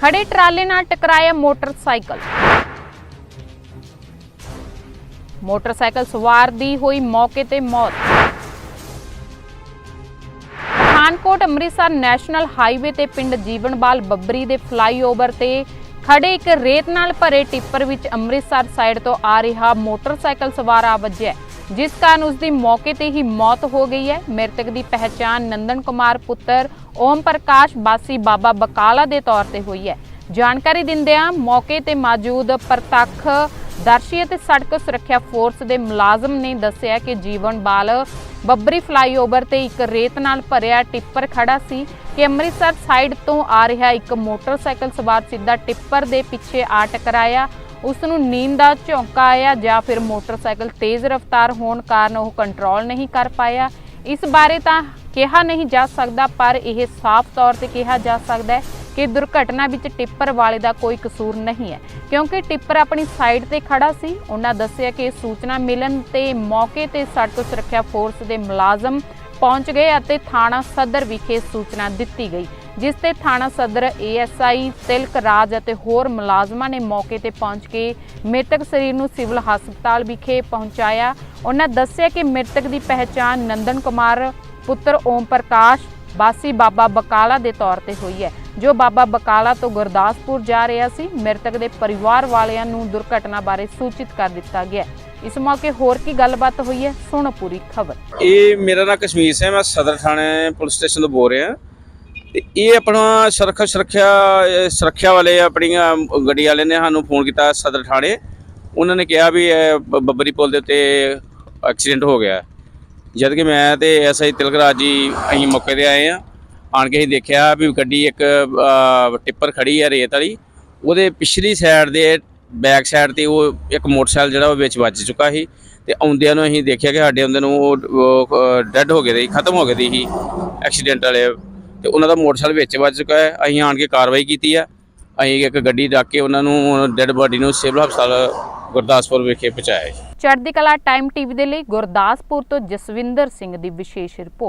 ਖੜੇ ਟਰਾਲੇ ਨਾਲ ਟਕਰਾਇਆ ਮੋਟਰਸਾਈਕਲ। ਮੋਟਰਸਾਈਕਲ ਸਵਾਰ ਦੀ ਹੋਈ ਮੌਕੇ ਤੇ ਮੌਤ। ਪਠਾਨਕੋਟ ਅੰਮ੍ਰਿਤਸਰ ਨੈਸ਼ਨਲ ਹਾਈਵੇ ਤੇ ਪਿੰਡ ਜੀਵਨਬਾਲ ਬੱਬਰੀ ਦੇ ਫਲਾਈਓਵਰ ਤੇ ਖੜੇ ਇੱਕ ਰੇਤ ਨਾਲ ਭਰੇ ਟਿੱਪਰ ਵਿੱਚ ਅੰਮ੍ਰਿਤਸਰ ਸਾਈਡ ਤੋਂ ਆ ਰਿਹਾ ਮੋਟਰਸਾਈਕਲ ਸਵਾਰ ਆ ਵੱਜਿਆ। ਜਿਸ ਕਾਰਨ ਉਸ ਦੀ ਮੌਕੇ ਤੇ ਹੀ ਮੌਤ ਹੋ ਗਈ ਹੈ। ਮ੍ਰਿਤਕ ਦੀ ਪਹਿਚਾਣ ਨੰਦਨ ਕੁਮਾਰ ਪੁੱਤਰ, ਓਮ ਪ੍ਰਕਾਸ਼ ਬਾਸੀ ਬਾਬਾ ਬਕਾਲਾ ਦੇ ਤੌਰ ਤੇ ਹੋਈ ਹੈ। ਜਾਣਕਾਰੀ ਦਿੰਦਿਆਂ ਮੌਕੇ ਤੇ ਮੌਜੂਦ ਪ੍ਰਤੱਖ ਦਰਸ਼ੀ ਅਤੇ ਸੜਕ ਸੁਰੱਖਿਆ ਫੋਰਸ ਦੇ ਮੁਲਾਜ਼ਮ ਨੇ ਦੱਸਿਆ ਕਿ ਜੀਵਨ ਬਾਲ ਬੱਬਰੀ ਫਲਾਈਓਵਰ ਤੇ ਇੱਕ ਰੇਤ ਨਾਲ ਭਰਿਆ ਟਿੱਪਰ ਖੜਾ ਸੀ ਕਿ ਅੰਮ੍ਰਿਤਸਰ ਸਾਈਡ ਤੋਂ ਆ ਰਿਹਾ ਇੱਕ ਮੋਟਰਸਾਈਕਲ ਸਵਾਰ ਸਿੱਧਾ ਟਿੱਪਰ ਦੇ ਪਿੱਛੇ ਆ ਟਕਰਾਇਆ। ਉਸ ਨੂੰ ਨੀਂਦ ਦਾ ਝੋਂਕਾ ਆਇਆ ਜਾਂ ਫਿਰ ਮੋਟਰਸਾਈਕਲ ਤੇਜ਼ ਰਫ਼ਤਾਰ ਹੋਣ ਕਾਰਨ ਉਹ ਕੰਟਰੋਲ ਨਹੀਂ ਕਰ ਪਾਇਆ। ਇਸ ਬਾਰੇ ਤਾਂ ਕਿਹਾ ਨਹੀਂ ਜਾ ਸਕਦਾ, ਪਰ ਇਹ ਸਾਫ਼ ਤੌਰ ਤੇ ਕਿਹਾ ਜਾ ਸਕਦਾ ਹੈ ਕਿ ਦੁਰਘਟਨਾ ਵਿੱਚ ਟਿੱਪਰ ਵਾਲੇ ਦਾ ਕੋਈ ਕਸੂਰ ਨਹੀਂ ਹੈ। ਕਿਉਂਕਿ ਟਿੱਪਰ ਆਪਣੀ ਸਾਈਡ ਤੇ ਖੜਾ ਸੀ। ਉਹਨਾਂ ਦੱਸਿਆ ਕਿ ਸੂਚਨਾ ਮਿਲਣ ਤੇ ਮੌਕੇ ਤੇ ਸੜਕ ਸੁਰੱਖਿਆ ਫੋਰਸ ਦੇ ਮੁਲਾਜ਼ਮ ਪਹੁੰਚ ਗਏ ਅਤੇ ਥਾਣਾ ਸਦਰ ਵਿਖੇ ਸੂਚਨਾ ਦਿੱਤੀ ਗਈ, ਜਿਸ ਤੇ ਥਾਣਾ ਸਦਰ ਏਐਸਆਈ, ਤਿਲਕ ਰਾਜ ਅਤੇ ਹੋਰ ਮੁਲਾਜ਼ਮਾਂ ਨੇ ਮੌਕੇ ਤੇ ਪਹੁੰਚ ਕੇ ਮ੍ਰਿਤਕ ਸਰੀਰ ਨੂੰ ਸਿਵਲ ਹਸਪਤਾਲ ਵਿਖੇ ਪਹੁੰਚਾਇਆ। ਉਹਨਾਂ ਦੱਸਿਆ ਕਿ ਮ੍ਰਿਤਕ ਦੀ ਪਹਿਚਾਣ ਨੰਦਨ ਕੁਮਾਰ, ਪੁੱਤਰ ਓਮ ਪ੍ਰਕਾਸ਼ ਬਾਸੀ ਬਾਬਾ ਬਕਾਲਾ ਦੇ ਤੌਰ ਤੇ ਹੋਈ ਹੈ। ਜੋ ਬਾਬਾ ਬਕਾਲਾ ਤੋਂ ਗੁਰਦਾਸਪੁਰ ਜਾ ਰਿਹਾ ਸੀ, ਮ੍ਰਿਤਕ ਦੇ ਪਰਿਵਾਰ ਵਾਲਿਆਂ ਨੂੰ ਦੁਰਘਟਨਾ ਬਾਰੇ ਸੂਚਿਤ ਕਰ ਦਿੱਤਾ ਗਿਆ ਇਸ ਮੌਕੇ ਹੋਰ ਕੀ ਗੱਲਬਾਤ ਹੋਈ ਹੈ, ਸੁਣੋ ਪੂਰੀ ਖਬਰ। ਇਹ ਮੇਰਾ ਨਾਮ ਕਸ਼ਮੀਰ ਸਿੰਘ ਹੈ, ਮੈਂ ਸਦਰ ਥਾਣੇ ਪੁਲਿਸ ਸਟੇਸ਼ਨ ਤੋਂ ਬੋਲ ਰਿਹਾ ਤੇ ਇਹ ਆਪਣਾ ਸੁਰੱਖਿਆ ਸੁਰੱਖਿਆ ਸੁਰੱਖਿਆ ਵਾਲੇ ਆਪਣੀਆਂ ਗੱਡੀ ਵਾਲੇ ਨੇ ਸਾਨੂੰ ਫੋਨ ਕੀਤਾ ਸਦਰ ਥਾਣੇ। ਉਹਨਾਂ ਨੇ ਕਿਹਾ ਵੀ ਇਹ ਬ- ਬੱਬਰੀ ਪੁਲ ਦੇ ਉੱਤੇ ਐਕਸੀਡੈਂਟ ਹੋ ਗਿਆ। ਜਦ ਕਿ ਮੈਂ ਤੇ ਐਸਆਈ ਤਿਲਕਰਾਜ ਜੀ ਅਸੀਂ ਮੌਕੇ ਤੇ ਆਏ ਆ ਆਣ ਕੇ ਅਸੀਂ ਦੇਖਿਆ ਵੀ ਗੱਡੀ ਇੱਕ ਟਿੱਪਰ ਖੜੀ ਹੈ ਰੇਤ ਵਾਲੀ। ਉਹਦੇ ਪਿਛਲੀ ਸਾਈਡ ਦੇ ਬੈਕ ਸਾਈਡ ਤੇ ਉਹ ਇੱਕ ਮੋਟਰਸਾਈਕਲ ਜਿਹੜਾ ਉਹ ਵਿੱਚ ਵੱਜ ਚੁੱਕਾ ਸੀ ਤੇ ਆਉਂਦਿਆਂ ਨੂੰ ਅਸੀਂ ਦੇਖਿਆ ਕਿ ਸਾਡੇ ਆਉਂਦੇ ਨੂੰ ਉਹ ਡੈੱਡ ਹੋ ਗਏ ਸੀ, ਖਤਮ ਹੋ ਗਏ ਦੇ ਸੀ ਐਕਸੀਡੈਂਟ ਵਾਲੇ। ਤੇ ਉਹਨਾਂ ਦਾ ਮੋਟਰਸਾਈਕਲ ਵਿੱਚ ਵੱਜ ਚੁੱਕਾ ਹੈ। ਅਸੀਂ ਆਣ ਕੇ ਕਾਰਵਾਈ ਕੀਤੀ ਆ। ਅਸੀਂ ਇੱਕ ਗੱਡੀ ਰੱਖ ਕੇ ਉਹਨਾਂ ਨੂੰ ਡੈੱਡ ਬਾਡੀ ਨੂੰ ਸਿਵਲ ਹਸਪਤਾਲ ਗੁਰਦਾਸਪੁਰ ਵਿਖੇ ਪਹੁੰਚਾਇਆ ਜੀ। ਚੜ੍ਹਦੀ ਕਲਾ ਟਾਈਮ ਟੀਵੀ ਦੇ ਲਈ ਗੁਰਦਾਸਪੁਰ ਤੋਂ ਜਸਵਿੰਦਰ ਸਿੰਘ ਦੀ ਵਿਸ਼ੇਸ਼ ਰਿਪੋਰਟ।